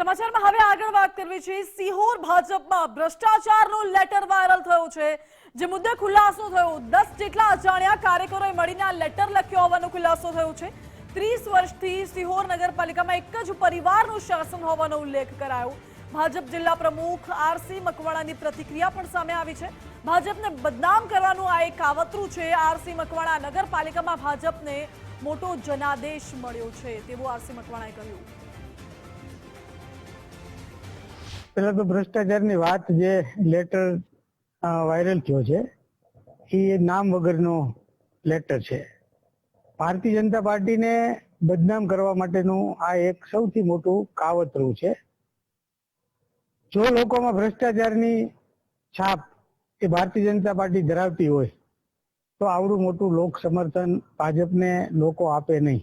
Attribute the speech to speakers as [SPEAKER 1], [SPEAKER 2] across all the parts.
[SPEAKER 1] સમાચારમાં હવે આગળ વાત કરવી છે. સિહોર ભાજપમાં ભ્રષ્ટાચારનો લેટર વાયરલ થયો છે. જે મુદ્દે ખુલાસો થયો. દસ જેટલા અજાણ્યા કાર્યકરોએ મળીને આ લેટર લખ્યો હોવાનો ખુલાસો થયો છે. ત્રીસ વર્ષથી સિહોર નગરપાલિકામાં એક જ પરિવારનું શાસન હોવાનો ઉલ્લેખ કરાયો. ભાજપ જિલ્લા પ્રમુખ આરસી મકવાણાની પ્રતિક્રિયા પણ સામે આવી છે. ભાજપને બદનામ કરવાનું આ એક કાવતરું છે. આરસી મકવાણા નગરપાલિકામાં ભાજપને મોટો જનાદેશ મળ્યો છે, તેવું આરસી મકવાણાએ કહ્યું.
[SPEAKER 2] પેલા તો ભ્રષ્ટાચારની વાત જે લેટર વાયરલ થયો છે, એ નામ વગરનો લેટર છે. ભારતીય જનતા પાર્ટીને બદનામ કરવા માટેનું આ એક સૌથી મોટું કાવતરું છે. જો લોકોમાં ભ્રષ્ટાચારની છાપ એ ભારતીય જનતા પાર્ટી ધરાવતી હોય, તો આવડું મોટું લોક સમર્થન ભાજપને લોકો આપે નહીં.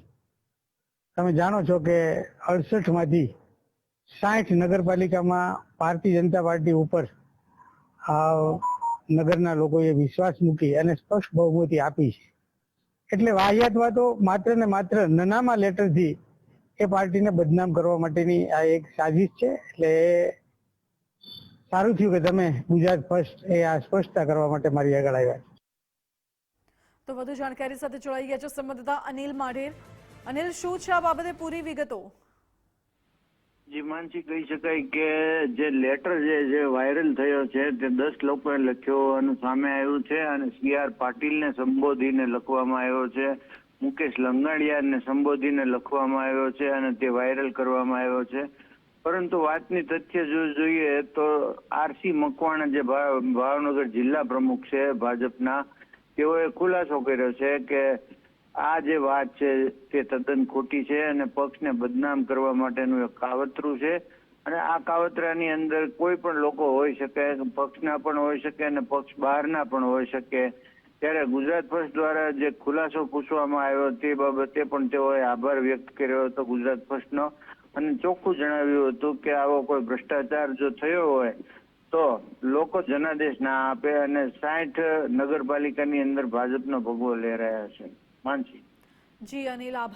[SPEAKER 2] તમે જાણો છો કે અડસઠમાંથી સાઠ નગરપાલિકામાં ભારતીય જનતા પાર્ટી ઉપર નગરના લોકોએ વિશ્વાસ મૂકી અને સ્પષ્ટ બહુમતી આપી છે. એટલે વાહિયાત વાતો માત્ર ને માત્ર નનામા લેટરથી એ પાર્ટીને બદનામ કરવા માટેની આ એક સાજિશ છે. એટલે સારું થયું કે તમે ગુજરાત ફર્સ્ટ એ આ સ્પષ્ટતા કરવા માટે મારી આગળ આવ્યા
[SPEAKER 1] તો વધુ જાણકારી સાથે જોડાઈ ગયા છે સંબંધતા અનિલ માઢેર. અનિલ, શું છે આ બાબતે પૂરી વિગતો?
[SPEAKER 3] જી માનસી કહી શકાય કે જે લેટર જે જે વાયરલ થયો છે, તે દસ લોકોએ લખ્યો અને સામે આવ્યું છે અને સી આર પાટીલને સંબોધીને લખવામાં આવ્યો છે, મુકેશ લંગાડિયાને સંબોધીને લખવામાં આવ્યો છે અને તે વાયરલ કરવામાં આવ્યો છે. પરંતુ વાતની તથ્ય જો જોઈએ તો આરસી મકવાણા જે ભાવનગર જિલ્લા પ્રમુખ છે ભાજપના, તેઓએ ખુલાસો કર્યો છે કે આ જે વાત છે તે તદ્દન ખોટી છે અને પક્ષને બદનામ કરવા માટેનું એક કાવતરું છે. અને આ કાવતરાની અંદર કોઈ પણ લોકો હોઈ શકે, પક્ષના પણ હોઈ શકે અને પક્ષ બહારના પણ હોઈ શકે. ત્યારે ગુજરાત પક્ષ દ્વારા જે ખુલાસો પૂછવામાં આવ્યો તે બાબતે પણ તેઓએ આભાર વ્યક્ત કર્યો હતો ગુજરાત પક્ષનો અને ચોખ્ખું જણાવ્યું હતું કે આવો કોઈ ભ્રષ્ટાચાર જો થયો હોય, તો લોકો જનાદેશ ના આપે અને સાઠ નગરપાલિકાની અંદર ભાજપનો ભગવો લહેરાયા છે. માનસી
[SPEAKER 1] જી અનિલ આભાર.